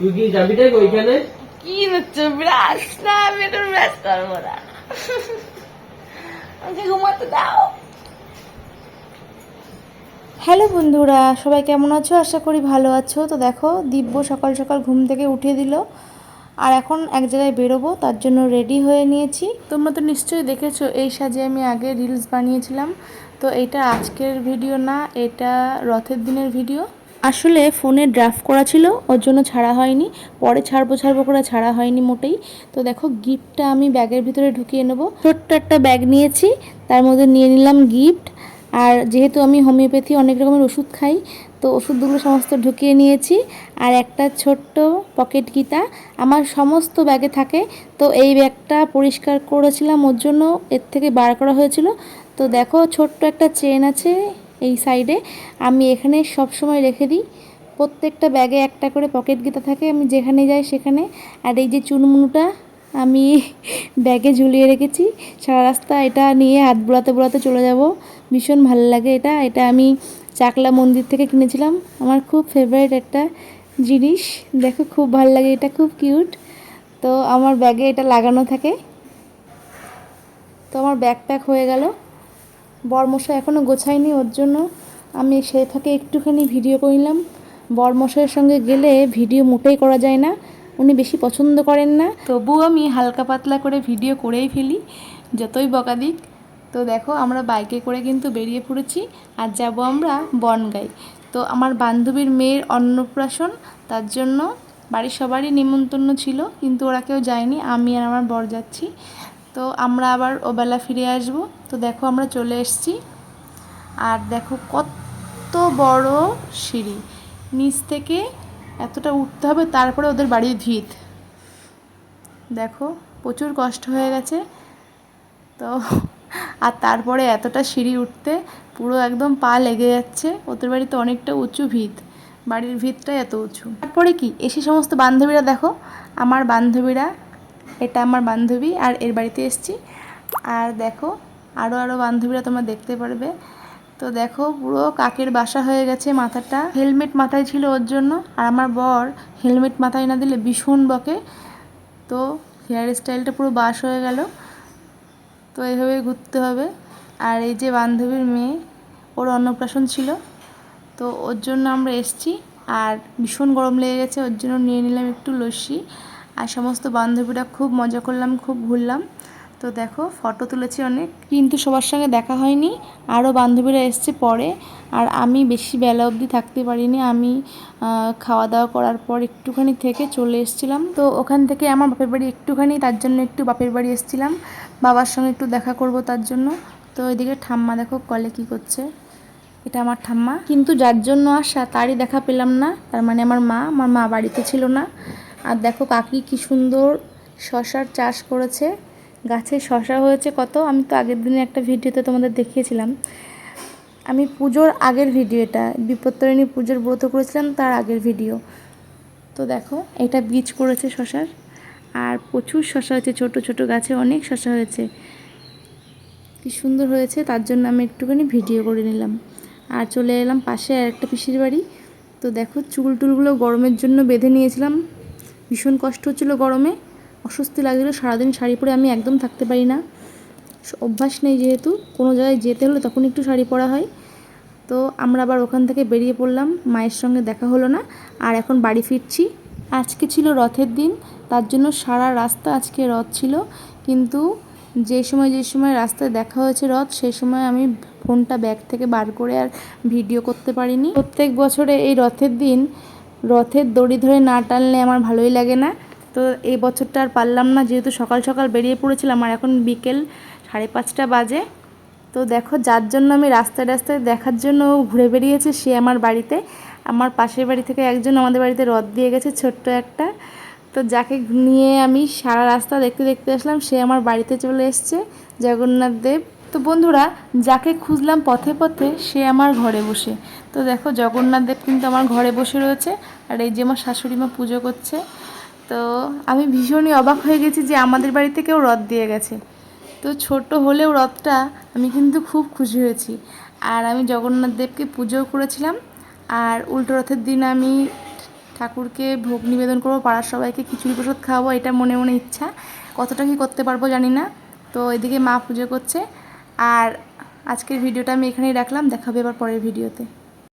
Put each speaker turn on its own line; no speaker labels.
তুই কি যাবি দেখ ওইখানে?
কি হচ্ছে ব্রাশ না আমি তো ব্রাশ করব না। আমাকে ঘুমাতে দাও।
হ্যালো বন্ধুরা সবাই কেমন আছো? আশা করি ভালো আছো। তো দেখো দিব্য সকাল সকাল ঘুম থেকে উঠিয়ে দিল। আর এখন এক জায়গায় বেরোবো তার জন্য রেডি হয়ে নিয়েছি। তোমরা তো নিশ্চয়ই দেখেছ এই সাজে আমি আগে রিলস বানিয়েছিলাম। তো এটা আজকের ভিডিও না এটা রথের দিনের ভিডিও আসলে ফোনে ড্রাফট করা ছিল, ওর জন্য ছাড়া হয়নি। পরে ছাড়বো ছাড়বো করে ছাড়া হয়নি মোটেই। তো দেখো গিফটটা আমি ব্যাগের ভিতরে ঢুকিয়ে নেব। ছোট্ট একটা ব্যাগ নিয়েছি, তার মধ্যে নিয়ে নিলাম গিফট আর যেহেতু আমি হোমিওপ্যাথি অনেক রকমের ওষুধ খাই, তো ওষুধগুলো সমস্ত ঢুকিয়ে নিয়েছি। আর একটা ছোট্ট পকেট গীতা, আমার সমস্ত ব্যাগে থাকে। তো এই ব্যাগটা পরিষ্কার করেছিলাম, ওর জন্য এর থেকে বার করা হয়েছিল। তো দেখো, ছোট্ট একটা চেন আছে। এই সাইডে আমি এখানে সব সময় রেখে দিই। প্রত্যেকটা ব্যাগে একটা করে পকেট গীতা থাকে, আমি যেখানে যাই সেখানে। আর এই যে চুনমুনুটা, আমি ব্যাগে ঝুলিয়ে রেখেছি। সারা রাস্তা এটা নিয়ে হাত বোলাতে বোলাতে চলে যাব। ভীষণ ভালো লাগে এটা। এটা আমি চাকলা মন্দির থেকে কিনেছিলাম। আমার খুব ফেভারিট একটা জিনিস। দেখো, খুব ভালো লাগে এটা, খুব কিউট তো আমার ব্যাগে এটা লাগানো থাকে। তো আমার ব্যাগ প্যাক হয়ে গেল। বরমশাই এখনও গোছায়নি, ওর জন্য আমি সেই ফাঁকে একটুখানি ভিডিও করলাম। বরমশাইয়ের সঙ্গে গেলে ভিডিও মোটেই করা যায় না, উনি বেশি পছন্দ করেন না। তবুও আমি হালকা পাতলা করে ভিডিও করেই ফেলি, যতই বকা দিক। তো দেখো, আমরা বাইকে করে কিন্তু বেরিয়ে পড়েছি, আর যাব আমরা বনগাই তো আমার বান্ধবীর মেয়ের অন্নপ্রাশন, তার জন্য বাড়ির সবারই নিমন্ত্রণ ছিল, কিন্তু ওরা কেউ যায়নি, আমি আর আমার বর যাচ্ছি। তো আমরা আবার ওবেলা ফিরে আসব। তো দেখো আমরা চলে এসেছি। আর দেখো কত বড় সিঁড়ি। নিচ থেকে এতটা উঠতে হবে, তারপরে ওদের বাড়ির ভিত। দেখো প্রচুর কষ্ট হয়ে গেছে। তো আর তারপরে এতটা সিঁড়ি উঠতে পুরো একদম পা লেগে যাচ্ছে। ওদের বাড়িতে অনেকটা উঁচু ভিত। বাড়ির ভিতটাই এত উঁচু। তারপরে কি? এসে সমস্ত বান্ধবীরা দেখো। আমার বান্ধবীরা এটা আমার বান্ধবী আর এর বাড়িতে এসছি। আর দেখো আরও আরও বান্ধবীরা তোমরা দেখতে পারবে। তো দেখো, পুরো কাকের বাসা হয়ে গেছে মাথাটা। হেলমেট মাথায় ছিল ওর জন্য। আর আমার বর হেলমেট মাথায় না দিলে ভীষণ বকে। তো হেয়ার স্টাইলটা পুরো বাস হয়ে গেল। তো এইভাবে ঘুরতে হবে। আর এই যে বান্ধবীর মেয়ে, ওর অন্নপ্রাশন ছিল। তো ওর জন্য আমরা এসছি। আর ভীষণ গরম লেগে গেছে, ওর জন্য নিয়ে নিলাম একটু লস্যি। আর সমস্ত বান্ধবীরা খুব মজা করলাম, খুব ঘুরলাম। তো দেখো ফটো তুলেছি অনেক। কিন্তু সবার সঙ্গে দেখা হয়নি আরও বান্ধবীরা এসছে পরে। আর আমি বেশি বেলা অবধি থাকতে পারিনি, আমি খাওয়া দাওয়া করার পর একটুখানি থেকে চলে এসেছিলাম। তো ওখান থেকে আমার বাপের বাড়ি একটুখানি, তার জন্য একটু বাপের বাড়ি এসেছিলাম। বাবার সঙ্গে একটু দেখা করব তার জন্য। তো এদিকে ঠাম্মা দেখো কলে কি করছে। এটা আমার ঠাম্মা। কিন্তু যার জন্য আসা, তারই দেখা পেলাম না। তার মানে আমার মা আমার মা বাড়িতে ছিল না। আর দেখো কাকি কি সুন্দর শশার চাষ করেছে। গাছে শশা হয়েছে কত? আমি তো আগের দিনে একটা ভিডিওতে তোমাদের দেখিয়েছিলাম। আমি পুজোর আগের ভিডিও এটা বিপত্তারিণী পুজোর ব্রত করেছিলাম তার আগের ভিডিও। তো দেখো, এটা বীজ করেছে শশার। আর প্রচুর শশা হয়েছে, ছোট ছোট গাছে অনেক শশা হয়েছে। কি সুন্দর হয়েছে, তার জন্য আমি একটুখানি ভিডিও করে নিলাম। আর চলে এলাম পাশে আর একটা পিসির বাড়ি। তো দেখো, চুল টুলগুলো গরমের জন্য বেঁধে নিয়েছিলাম। ভীষণ কষ্ট হচ্ছিল গরমে, অস্বস্তি লাগছিল, সারাদিন শাড়ি পরে আমি একদম থাকতে পারি না। অভ্যাস নেই যেহেতু, কোনো জায়গায় যেতে হলে তখন একটু শাড়ি পরা হয়। তো আমরা আবার ওখান থেকে বেরিয়ে পড়লাম, মায়ের সঙ্গে দেখা হলো না, আর এখন বাড়ি ফিরছি। আজকে ছিল রথের দিন, তার জন্য সারা রাস্তা আজকে রথ ছিল। কিন্তু যে সময় যে সময় রাস্তায় দেখা হয়েছে রথ সেই সময় আমি ফোনটা ব্যাগ থেকে বার করে আর ভিডিও করতে পারিনি। প্রত্যেক বছরে এই রথের দিন রথের দড়ি ধরে না টানলে আমার ভালোই লাগে না। তো এই বছরটা আর পারলাম না, যেহেতু সকাল সকাল বেরিয়ে পড়েছিলাম আর এখন বিকেল সাড়ে পাঁচটা বাজে। তো দেখো, যার জন্য আমি রাস্তায় রাস্তায় দেখার জন্য ঘুরে বেরিয়েছে, সে আমার বাড়িতে। আমার পাশের বাড়ি থেকে একজন আমাদের বাড়িতে রথ দিয়ে গেছে, ছোট্ট একটা। তো যাকে নিয়ে আমি সারা রাস্তা দেখতে দেখতে আসলাম, সে আমার বাড়িতে চলে এসছে, জগন্নাথ দেব। তো বন্ধুরা, যাকে খুঁজলাম পথে পথে, সে আমার ঘরে বসে। তো দেখো জগন্নাথদেব কিন্তু আমার ঘরে বসে রয়েছে, আর এই যে আমার শাশুড়ি মা পুজো করছে, তো আমি ভীষণই অবাক হয়ে গেছি যে আমাদের বাড়িতে কেউ রথ দিয়ে গেছে। তো ছোট হলেও রথটা আমি কিন্তু খুব খুশি হয়েছি। আর আমি জগন্নাথদেবকে পুজো পুজোও করেছিলাম, আর উল্টো রথের দিন আমি ঠাকুরকে ভোগ নিবেদন করব, পাড়ার সবাইকে খিচুড়ি প্রসাদ খাওয়াবো, এটা মনে মনে ইচ্ছা। কতটা কি করতে পারব জানি না। তো এদিকে মা পুজো করছে আর আজকের ভিডিওটা আমি এখানেই রাখলাম। দেখাবে এবার পরের ভিডিওতে।